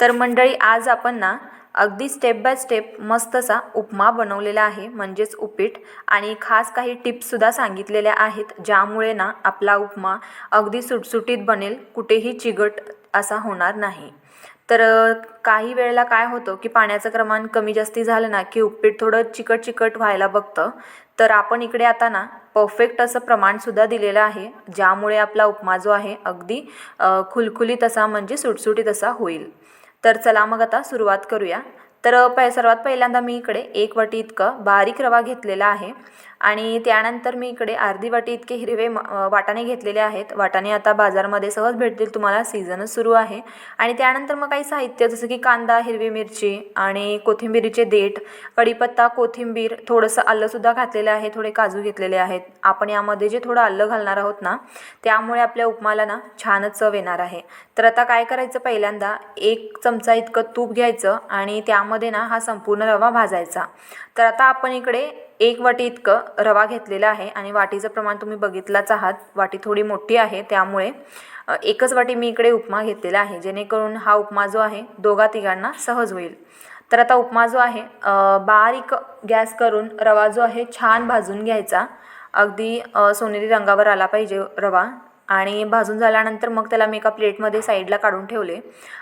तर मंडळी आज आपण ना अगदी स्टेप बाय स्टेप मस्त असा उपमा बनवलेला आहे म्हणजेच उपीट. आणि खास काही टिप्ससुद्धा सांगितलेल्या आहेत ज्यामुळे ना आपला उपमा अगदी सुटसुटीत बनेल कुठेही चिगट असा होणार नाही. तर काही वेळेला काय होतं की पाण्याचं प्रमाण कमी जास्ती झालं ना की उपीट थोडं चिकट चिकट व्हायला बघतं. तर आपण इकडे आता ना परफेक्ट असं प्रमाणसुद्धा दिलेलं आहे ज्यामुळे आपला उपमा जो आहे अगदी खुलखुलीत असा म्हणजे सुटसुटीत असा होईल. तर चला मग आता सुरुवात करूया. तर प सर्वात पहिल्यांदा मी इकडे एक वाटी इतकं बारीक रवा घेतलेला आहे. आणि त्यानंतर मी इकडे अर्धी वाटी इतके हिरवे वाटाणे घेतलेले आहेत. वाटाणे आता बाजारमध्ये सहज भेटतील तुम्हाला सीझनच सुरू आहे. आणि त्यानंतर मग काही साहित्य जसं की कांदा हिरवी मिरची आणि कोथिंबिरीचे देठ कढीपत्ता कोथिंबीर थोडंसं आलंसुद्धा घातलेलं आहे थोडे काजू घेतलेले आहेत. आपण यामध्ये जे थोडं आलं घालणार आहोत ना त्यामुळे आपल्या उपमाला ना छानच चव येणार आहे. तर आता काय करायचं पहिल्यांदा एक चमचा इतकं तूप घ्यायचं आणि त्यामध्ये ना हा संपूर्ण रवा भाजायचा. तर आता आपण इकडे एक वाटी इतकं रवा घेतलेला आहे आणि वाटीचं प्रमाण तुम्ही बघितलाच आहात. वाटी थोडी मोठी आहे त्यामुळे एकच वाटी मी इकडे उपमा घेतलेला आहे जेणेकरून हा उपमा जो आहे दोघा तिघांना सहज होईल. तर आता उपमा जो आहे बारीक गॅस करून रवा जो आहे छान भाजून घ्यायचा. अगदी सोनेरी रंगावर आला पाहिजे रवा. आणि भाजून झाल्यानंतर मग त्याला मी एका प्लेटमध्ये साईडला काढून ठेवले.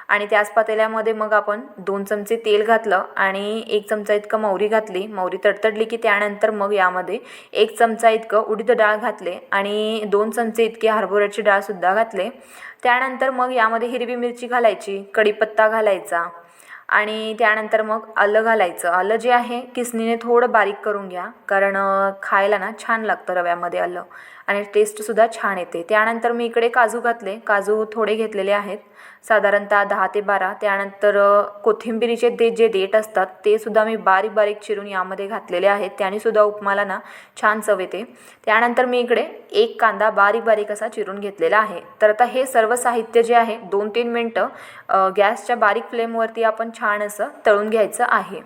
आणि त्याच पातेल्यामध्ये मग आपण दोन चमचे तेल घातलं आणि एक चमचा इतकं मोहरी घातली. मोहरी तडतडली की त्यानंतर मग यामध्ये एक चमचा इतकं उडीद डाळ घातले आणि दोन चमचे इतके हरभऱ्याची डाळसुद्धा घातले. त्यानंतर मग यामध्ये हिरवी मिरची घालायची कढीपत्ता घालायचा आणि त्यानंतर मग आलं घालायचं. आलं जे आहे किसनीने थोडं बारीक करून घ्या. कारण खायला ना छान लागतं रव्यामध्ये आलं. आणि टेस्टसुद्धा छान येते. त्यानंतर मी इकडे काजू घातले. काजू थोडे घेतलेले आहेत. साधारणतः दहा ते बारा. त्यानंतर कोथिंबिरीचे दे जे देठ असतात ते सुद्धा मी बारीक बारीक चिरून यामध्ये घातलेले आहेत. त्यानेसुद्धा उपमाला ना छान चव येते. त्यानंतर मी इकडे एक कांदा बारीक बारीक असा चिरून घेतलेला आहे. तर आता हे सर्व साहित्य जे आहे दोन तीन मिनटं गॅसच्या बारीक फ्लेमवरती आपण छान असं तळून घ्यायचं आहे.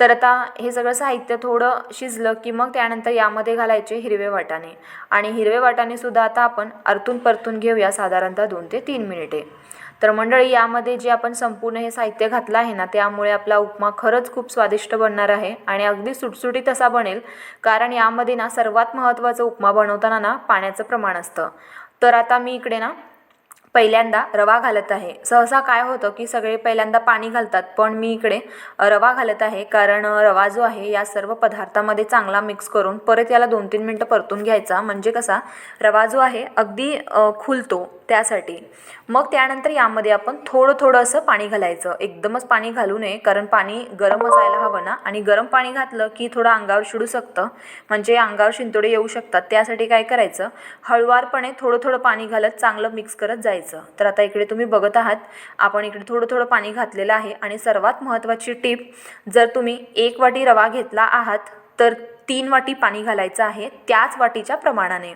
तर आता हे सगळं साहित्य थोडं शिजलं की मग त्यानंतर यामध्ये घालायचे हिरवे वाटाणे. आणि हिरवे वाटाणेसुद्धा आता आपण आरतून परतून घेऊया साधारणतः दोन ते तीन मिनिटे. तर मंडळी यामध्ये जे आपण संपूर्ण हे साहित्य घातलं आहे ना त्यामुळे आपला उपमा खरंच खूप स्वादिष्ट बनणार आहे आणि अगदी सुटसुटीत असा बनेल. कारण यामध्ये ना सर्वात महत्त्वाचं उपमा बनवताना ना पाण्याचं प्रमाण असतं. तर आता मी इकडे ना पहिल्यांदा रवा घालत आहे. सहसा काय होतं की सगळे पहिल्यांदा पाणी घालतात पण मी इकडे रवा घालत आहे कारण रवा जो आहे या सर्व पदार्थामध्ये चांगला मिक्स करून परत याला दोन तीन मिनटं परतून घ्यायचा. म्हणजे कसा रवा जो आहे अगदी खुलतो त्यासाठी. मग त्यानंतर यामध्ये आपण थोडं थोडं असं पाणी घालायचं. एकदमच पाणी घालू नये कारण पाणी गरम असायला हवं ना. आणि गरम पाणी घातलं की थोडं अंगावर शिडू शकतं. म्हणजे अंगावर शिंतोडे येऊ शकतात. त्यासाठी काय करायचं हळुवारपणे थोडं थोडं पाणी घालत चांगलं मिक्स करत जायचं. तर आता इकडे तुम्ही बघत आहात आपण इकडे थोडं थोडं पाणी घातलेलं आहे. आणि सर्वात महत्त्वाची टीप जर तुम्ही एक वाटी रवा घेतला आहात तर तीन वाटी पाणी घालायचं आहे त्याच वाटीच्या प्रमाणाने.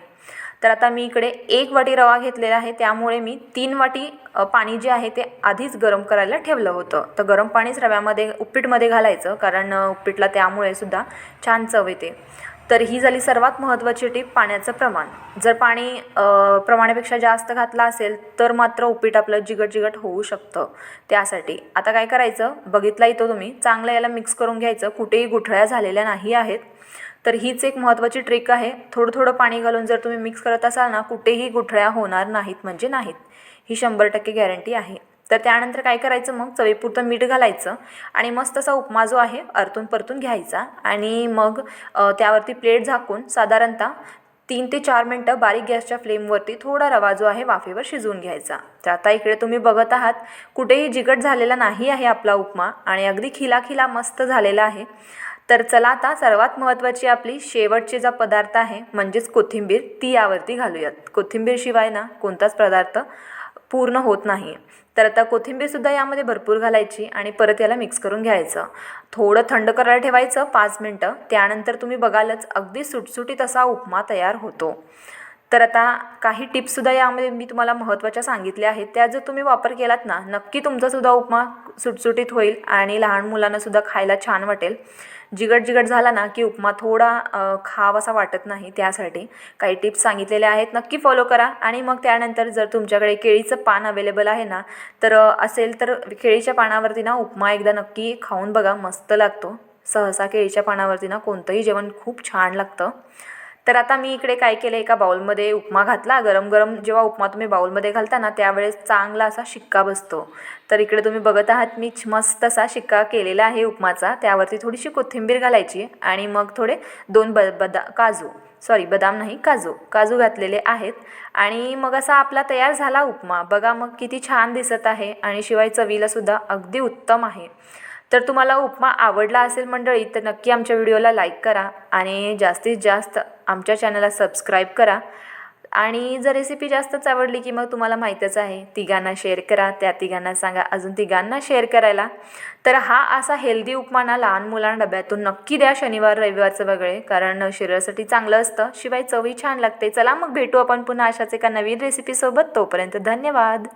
तर आता मी इकडे एक वाटी रवा घेतलेला आहे त्यामुळे मी तीन वाटी पाणी जे आहे ते आधीच गरम करायला ठेवलं होतं. तर गरम पाणीच रव्यामध्ये उपीटमध्ये घालायचं कारण अ, उपीटला त्यामुळे सुद्धा छान चव येते. तर ही झाली सर्वात महत्त्वाची टीप पाण्याचं प्रमाण. जर पाणी प्रमाणापेक्षा जास्त घातलं असेल तर मात्र उपीट आपलं जिगट जिगट होऊ शकतं. त्यासाठी आता काय करायचं? बघितला येतो तुम्ही चांगलं याला मिक्स करून घ्यायचं. कुठेही गुठळ्या झालेल्या नाही आहेत. तर हीच एक महत्त्वाची ट्रिक आहे. थोडं थोडं पाणी घालून जर तुम्ही मिक्स करत असाल ना कुठेही गुठळ्या होणार नाहीत म्हणजे नाहीत. ही शंभर टक्के गॅरंटी आहे. तर त्यानंतर काय करायचं मग? चवीपुरतं मीठ घालायचं आणि मस्त असा उपमा जो आहे आरतून परतून घ्यायचा आणि मग त्यावरती प्लेट झाकून साधारणतः तीन ते चार मिनटं बारीक गॅसच्या फ्लेमवरती थोडा रवा जो आहे वाफेवर शिजवून घ्यायचा. तर आता इकडे तुम्ही बघत आहात कुठेही जिगट झालेला नाही आहे आपला उपमा आणि अगदी खिला खिला मस्त झालेला आहे. तर चला आता सर्वात महत्त्वाची आपली शेवटचे जो पदार्थ आहे म्हणजेच कोथिंबीर ती यावरती घालूयात. कोथिंबीरशिवाय ना कोणताच पदार्थ पूर्ण होत नाही. तर आता कोथिंबीरसुद्धा यामध्ये भरपूर घालायची आणि परत याला मिक्स करून घ्यायचं. थोडं थंड करायला ठेवायचं पाच मिनटं. त्यानंतर तुम्ही बघालच अगदी सुटसुटीत असा उपमा तयार होतो. तर आता काही टिप्ससुद्धा यामध्ये मी तुम्हाला महत्त्वाच्या सांगितल्या आहेत. त्या जर तुम्ही वापर केलात ना नक्की तुमचासुद्धा उपमा सुटसुटीत होईल आणि लहान मुलांनासुद्धा खायला छान वाटेल. जिगट जिगट झाला ना की उपमा थोडा खाव खावासा वाटत नाही त्यासाठी. काही टिप्स सांगितलेल्या आहेत नक्की फॉलो करा. आणि मग त्यानंतर जर तुमच्याकडे केळीचं पान अवेलेबल आहे ना तर असेल तर केळीच्या पानावरती ना उपमा एकदा नक्की खाऊन बघा मस्त लागतो. सहसा केळीच्या पानावरती ना कोणतंही जेवण खूप छान लागतं. तर आता मी इकडे काय केलं एका बाउलमध्ये उपमा घातला. गरम गरम जेव्हा उपमा तुम्ही बाऊलमध्ये घालता ना त्यावेळेस चांगला असा शिक्का बसतो. तर इकडे तुम्ही बघत आहात मी मस्त असा शिक्का केलेला आहे उपमाचा. त्यावरती थोडीशी कोथिंबीर घालायची आणि मग थोडे दोन ब बदा काजू. सॉरी बदाम नाही काजू. काजू घातलेले आहेत. आणि मग असा आपला तयार झाला उपमा. बघा मग किती छान दिसत आहे आणि शिवाय चवीलासुद्धा अगदी उत्तम आहे. तर तुम्हाला उपमा आवडला असेल मंडळी तर नक्की आमच्या व्हिडिओला लाईक करा आणि जास्तीत जास्त आमच्या चॅनलला सबस्क्राईब करा. आणि जर रेसिपी जास्तच आवडली की मग तुम्हाला माहीतच आहे तिघांना शेअर करा त्या तिघांना सांगा अजून तिघांना शेअर करायला. तर हा असा हेल्दी उपमा ना लहान मुलांना डब्यातून नक्की द्या शनिवार रविवारचं वगळे कारण शरीरासाठी चांगलं असतं. शिवाय चवही छान लागते. चला मग भेटू आपण पुन्हा अशाच एका नवीन रेसिपीसोबत तोपर्यंत धन्यवाद.